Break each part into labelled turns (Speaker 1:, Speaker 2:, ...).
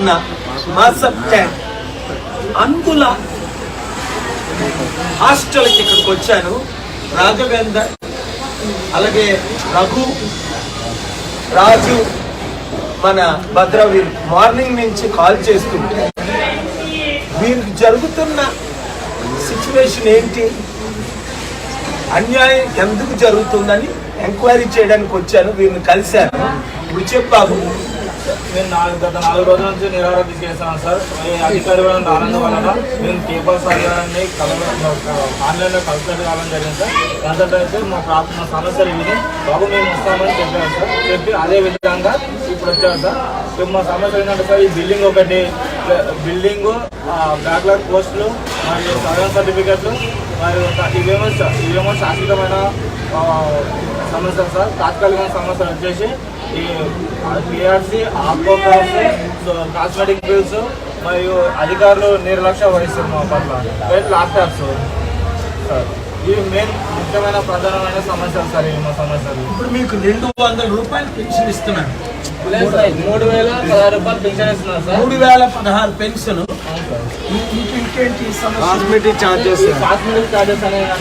Speaker 1: అంకుల మాసప్ హాస్టల్కి ఇక్కడికి వచ్చాను. రాఘవేందర్ అలాగే రఘు రాజు మన భద్రవీర్ మార్నింగ్ నుంచి కాల్ చేస్తుంటే వీరికి జరుగుతున్న సిచ్యువేషన్ ఏంటి? అన్యాయం ఎందుకు జరుగుతుందని ఎంక్వైరీ చేయడానికి వచ్చాను వీరిని కలిశాను. ఇప్పుడు చెప్పాము
Speaker 2: నేను నాలుగు గత నాలుగు రోజుల నుంచి నిరాహార దీక్ష చేస్తున్నాను సార్. ఈ అధికారి వలన రానందు వలన నేను కేబుల్ సార్ గారిని ఆన్లైన్లో కన్సల్ట్ కావడం జరిగింది సార్. కన్సల్ట్ అయితే మా ప్రాప్ మా సమస్యలు విని బాబు మేము వస్తామని చెప్పాను సార్. చెప్పి అదే విధంగా ఇప్పుడు వచ్చాను సార్. మా సమస్య ఏంటంటే సార్ ఈ బిల్డింగ్ ఒకటి బిల్డింగ్ బ్యాక్లాగ్ పోస్టులు మరియు సదరన్ సర్టిఫికెట్లు మరియు ఇవేమో ఇవేమో శాశ్వతమైన ఆ, సమస్యలు సార్. తాత్కాలిక సమస్యలు వచ్చేసి ఈ పిఆర్సీ ఆప్కో కాస్మెటిక్ బిల్స్ మరియు అధికారులు నిర్లక్ష్యం వహిస్తారు మా పట్ల. Right laptops. సార్ ఇవి మెయిన్ ముఖ్యమైన ప్రధానమైన సమస్యలు సార్ ఇవి మా సమస్యలు.
Speaker 1: ఇప్పుడు మీకు రెండు వందల రూపాయలు పెన్షన్ ఇస్తున్నాను
Speaker 2: మూడు వేల పదహారు రూపాయలు పెన్షన్ ఇస్తున్నారు సార్.
Speaker 1: మూడు వేల పదహారు పెన్షన్ సమస్య
Speaker 3: కాస్మెటిక్
Speaker 2: చార్జెస్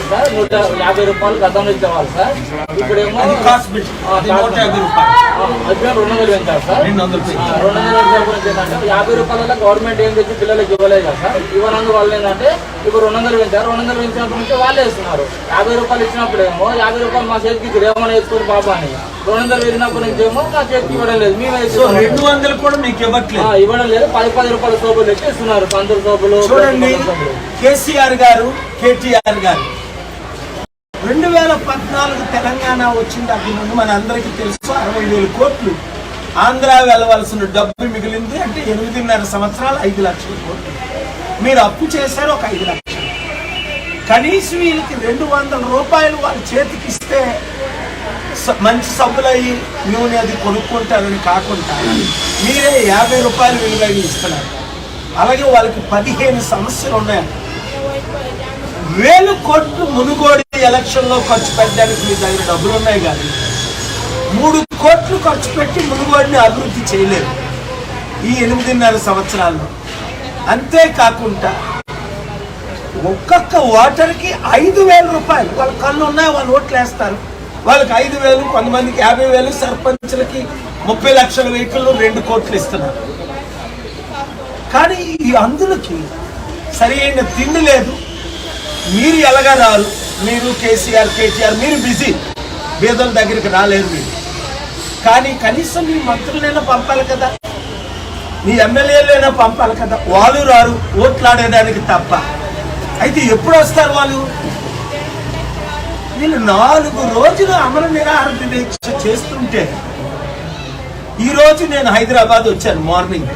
Speaker 2: సార్ నూట యాభై రూపాయలు గతంలో ఇచ్చేవాళ్ళు సార్. ఇప్పుడేమో
Speaker 1: కాస్మెటిక్ నూట యాభై రూపాయలు.
Speaker 2: రెండు వందలు పెంచారు సార్.
Speaker 1: రెండు వందలు
Speaker 2: ఆ,
Speaker 1: పెంచారు.
Speaker 2: రెండు వందల రూపాయల గురించి ఏంటంటే యాభై రూపాయల గవర్నమెంట్ ఏం తెచ్చి పిల్లలకి ఇవ్వలేదు కదా సార్. ఇవ్వనందు వాళ్ళు ఏంటంటే ఇప్పుడు రెండు వందలు పెంచారు. రెండు వందలు పెంచినప్పటి నుంచి వాళ్ళే ఇస్తున్నారు. యాభై రూపాయలు ఇచ్చినప్పుడేమో యాభై రూపాయలు మా చేతికి ఏమన్నా వేసుకొని బాబా అని. రెండు వందలు వెళ్ళినప్పటి నుంచి ఏమో మా చేతికి ఇవ్వడం లేదు. మేమే
Speaker 1: సో
Speaker 2: ఇస్తున్నాం.
Speaker 1: రెండు వందలు కూడా మీకు ఇవ్వట్లేదు.
Speaker 2: ఇవ్వడం లేదు. పది పది రూపాయల సోపులు తెచ్చి ఇస్తున్నారు. పందుల సోపులు
Speaker 1: చూడండి. కేసీఆర్ గారు కేటీఆర్ గారు రెండు వేల పద్నాలుగు తెలంగాణ వచ్చింది అప్పటి నుండి మన అందరికీ తెలుసు. అరవై వేల కోట్లు ఆంధ్ర వెళ్ళవలసిన డబ్బు మిగిలింది. అంటే ఎనిమిదిన్నర సంవత్సరాలు ఐదు లక్షల కోట్లు. మీరు అప్పు చేశారు ఒక ఐదు లక్షలు. కనీసం వీళ్ళకి రెండు వందల రూపాయలు వాళ్ళ చేతికి ఇస్తే మంచి సబ్బులయ్యి నూనె అది కొనుక్కుంటారని కాకుండా మీరే యాభై రూపాయలు విలువైన ఇస్తున్నారు. అలాగే వాళ్ళకి పదిహేను సమస్యలు ఉన్నాయి వేలు కోట్లు మునుగోడు ఎలక్షన్లో ఖర్చు పెట్టడానికి మీ దగ్గర డబ్బులు ఉన్నాయి కానీ మూడు కోట్లు ఖర్చు పెట్టి మునుగోడిని అభివృద్ధి చేయలేదు ఈ ఎనిమిదిన్నర సంవత్సరాల్లో. అంతేకాకుండా ఒక్కొక్క ఓటర్కి ఐదు వేల రూపాయలు. వాళ్ళ కళ్ళు ఉన్నాయి వాళ్ళు ఓట్లు వేస్తారు. వాళ్ళకి ఐదు వేలు కొంతమందికి యాభై వేలు సర్పంచ్లకి ముప్పై లక్షల వెహికల్ రెండు కోట్లు ఇస్తున్నారు. కానీ ఈ అందులకి సరి అయిన తిండి లేదు. మీరు ఎలాగా రారు? మీరు కేసీఆర్ కేటీఆర్ మీరు బిజీ. బీదల దగ్గరికి రాలేరు మీరు. కానీ కనీసం మీ మంత్రులైనా పంపాలి కదా. మీ ఎమ్మెల్యేలైనా పంపాలి కదా. వాళ్ళు రారు ఓట్లాడేదానికి తప్ప. అయితే ఎప్పుడు వస్తారు వాళ్ళు? వీళ్ళు నాలుగు రోజులు అమర నిరాహార దీక్ష చేస్తుంటే ఈరోజు నేను హైదరాబాద్ వచ్చాను మార్నింగ్.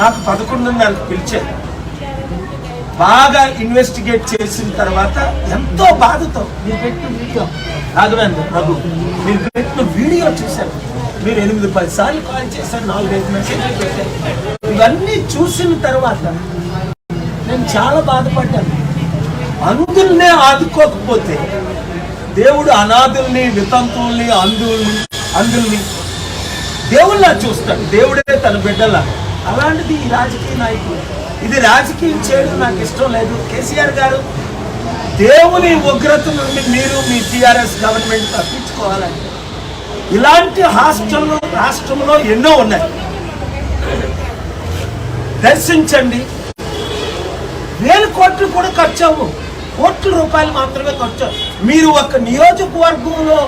Speaker 1: నాకు పదకొండున్నరకు పిలిచాను బాగా ఇన్వెస్టిగేట్ చేసిన తర్వాత ఎంతో బాధతో మీరు పెట్టిన వీడియో రాఘవేంద్ర ప్రభు మీరు పెట్టిన వీడియో చూశారు. మీరు ఎనిమిది పది సార్లు కాల్ చేశారు నాలుగైదు మెసేజ్లు పెట్టారు. ఇవన్నీ చూసిన తర్వాత నేను చాలా బాధపడ్డాను. అందుల్నే ఆదుకోకపోతే దేవుడు అనాథుల్ని వితంతుల్ని అందుల్ని అందుల్ని దేవుళ్ళ చూస్తాడు. దేవుడే తన బిడ్డల. అలాంటిది ఈ రాజకీయ నాయకులు. ఇది రాజకీయం చేయడం నాకు ఇష్టం లేదు. కేసీఆర్ గారు దేవుని ఉగ్రత నుండి మీరు మీ టీఆర్ఎస్ గవర్నమెంట్ తప్పించుకోవాలంటే ఇలాంటి హాస్టల్లో రాష్ట్రంలో ఎన్నో ఉన్నాయి. దర్శించండి. వేల కోట్లు కూడా ఖర్చు అవ్వు కోట్ల రూపాయలు మాత్రమే ఖర్చు. మీరు ఒక నియోజకవర్గంలో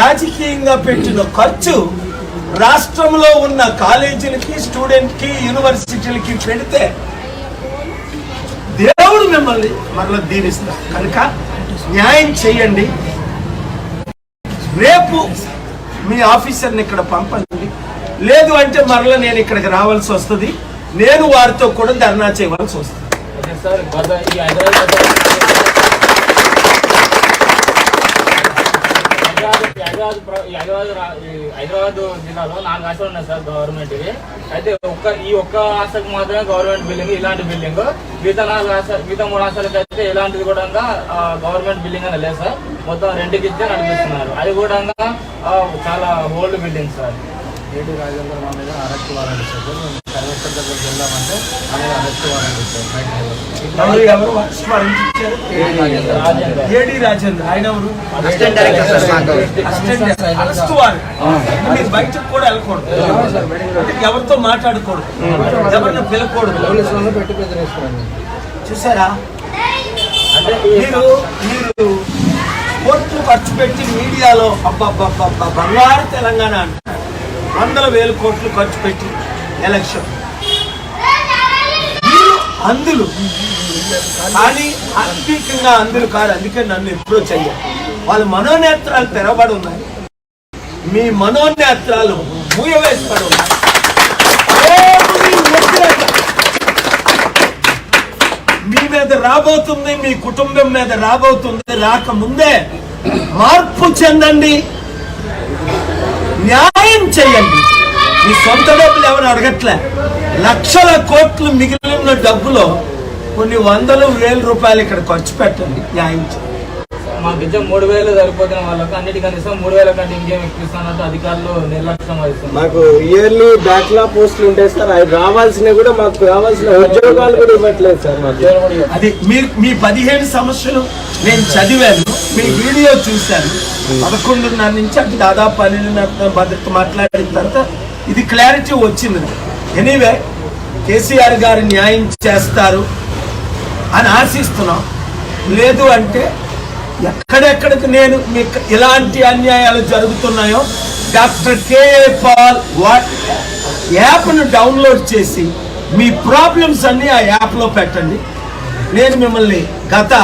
Speaker 1: రాజకీయంగా పెట్టిన ఖర్చు రాష్ట్రంలో ఉన్న కాలేజీలకి స్టూడెంట్కి యూనివర్సిటీలకి పెడితే దేవుడు మిమ్మల్ని మరలా దీవిస్తారు. కనుక న్యాయం చేయండి. రేపు మీ ఆఫీసర్ని ఇక్కడ పంపండి. లేదు అంటే మరలా నేను ఇక్కడికి రావాల్సి వస్తుంది. నేను వారితో కూడా ధర్నా చేయవలసి వస్తుంది.
Speaker 2: సార్ గత ఈ హైదరాబాద్ హైదరాబాద్ హైదరాబాద్ ఈ హైదరాబాద్ జిల్లాలో నాలుగు ఆశలు ఉన్నాయి సార్ గవర్నమెంట్ అయితే ఒక్క ఈ ఒక్క ఆశకు మాత్రమే గవర్నమెంట్ బిల్డింగ్ ఇలాంటి బిల్డింగ్. మిగతా నాలుగు ఆశ మిగతా మూడు ఆశలకి అయితే ఇలాంటిది కూడా గవర్నమెంట్ బిల్డింగ్ అని లేదు సార్. మొత్తం రెండుకి ఇచ్చే నడిపిస్తున్నారు. అది కూడా చాలా old building sir.
Speaker 3: AD Rajendra మా మీద అరెస్ట్ వారెంట్ ఇచ్చారు సార్ మేము కలెక్టర్ దగ్గరికి వెళ్దామంటే అరెస్ట్ వారెంట్ ఇచ్చారు
Speaker 1: ఏడి రాజేంద్ర ఆయన ఎవరు?
Speaker 3: Assistant director sir
Speaker 1: assistant arrest warrant. మీరు బయటకు కూడా వెళ్ళకూడదు. ఎవరితో మాట్లాడకూడదు. ఎవరిని పిలకూడదు.
Speaker 3: పోలీసు వాళ్ళు పెట్టి బెదిరిస్తున్నాను
Speaker 1: చూసారా? అంటే మీరు మీరు కోట్లు ఖర్చు పెట్టి మీడియాలో అబ్బబ్బబ్బబ్బ బంగారు తెలంగాణ అంటారు వందల వేల కోట్లు ఖర్చు పెట్టి ఎలక్షన్. మీరు అందులు. కానీ ఆర్థికంగా అందులు కాదు అందుకే నన్ను ఎప్పుడో చెయ్యాలి వాళ్ళ మనోనేత్రాలు తెరవబడి ఉన్నాయి. మీ మనోనేత్రాలు మూయవేసి ఉన్నాయి. మీ మీద రాబోతుంది మీ కుటుంబం మీద రాబోతుంది. రాకముందే మార్పు చెందండి. న్యాయం చేయండి. మీ సొంత డబ్బులు ఎవరు అడగట్లే? లక్షల కోట్లు మిగిలిన డబ్బులో కొన్ని వందలు వేల రూపాయలు ఇక్కడ ఖర్చు పెట్టండి. న్యాయం చేయండి.
Speaker 2: మాకు ఇచ్చే మూడు వేలు సరిపోతున్న వాళ్ళకి అన్నిటికన్నా ఇస్తాం మూడు వేల కంటే ఇంకేం ఎక్కువ ఇస్తానంటే అధికారులు నిర్లక్ష్యం వహిస్తున్నారు.
Speaker 4: మాకు ఇయర్లీ బ్యాక్లా పోస్టులు ఉంటాయి సార్. అవి రావాల్సినవి కూడా మాకు రావాల్సిన ఉద్యోగాలు కూడా ఇవ్వట్లేదు సార్ మాకు.
Speaker 1: అది మీరు మీ పదిహేను సమస్యలు నేను చదివాను మీ వీడియో చూశాను. పదకొండున్నర నుంచి అంటే దాదాపు పన్నెండున్నర భద్రత మాట్లాడిన తర్వాత ఇది క్లారిటీ వచ్చింది ఎనీవే కేసీఆర్ గారు న్యాయం చేస్తారు అని ఆశిస్తున్నాం. లేదు అంటే ఎక్కడెక్కడికి నేను మీకు ఇలాంటి అన్యాయాలు జరుగుతున్నాయో డాక్టర్ కేఏ పాల్ వాట్ యాప్ను డౌన్లోడ్ చేసి మీ ప్రాబ్లమ్స్ అన్నీ ఆ యాప్లో పెట్టండి. నేను మిమ్మల్ని గత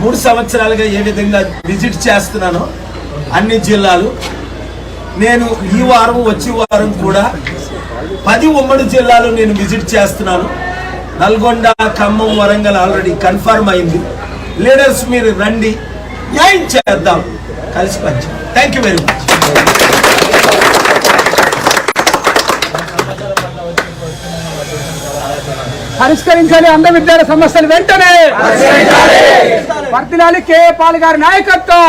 Speaker 1: మూడు సంవత్సరాలుగా ఏ విధంగా విజిట్ చేస్తున్నానో అన్ని జిల్లాలు నేను ఈ వారం వచ్చే వారం కూడా పది ఉమ్మడి జిల్లాలు నేను విజిట్ చేస్తున్నాను. నల్గొండ ఖమ్మం వరంగల్ ఆల్రెడీ కన్ఫర్మ్ అయింది. లీడర్స్ మీరు రండి. న్యాయం చేద్దాం. కలిసి పనిచేద్దాం. థ్యాంక్ యూ వెరీ మచ్
Speaker 5: పరిష్కరించాలి అంధ విద్యార్థి సమస్యలు వెంటనే వర్తిలాలి కే పాల్ గారి నాయకత్వం.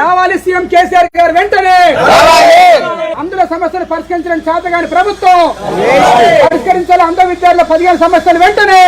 Speaker 5: రావాలి సీఎం కేసీఆర్ గారు వెంటనే. అందులో సమస్యలు పరిష్కరించడం చేతగాని ప్రభుత్వం. పరిష్కరించాలి అంధ విద్యార్థుల పదిహేను సమస్యలు వెంటనే.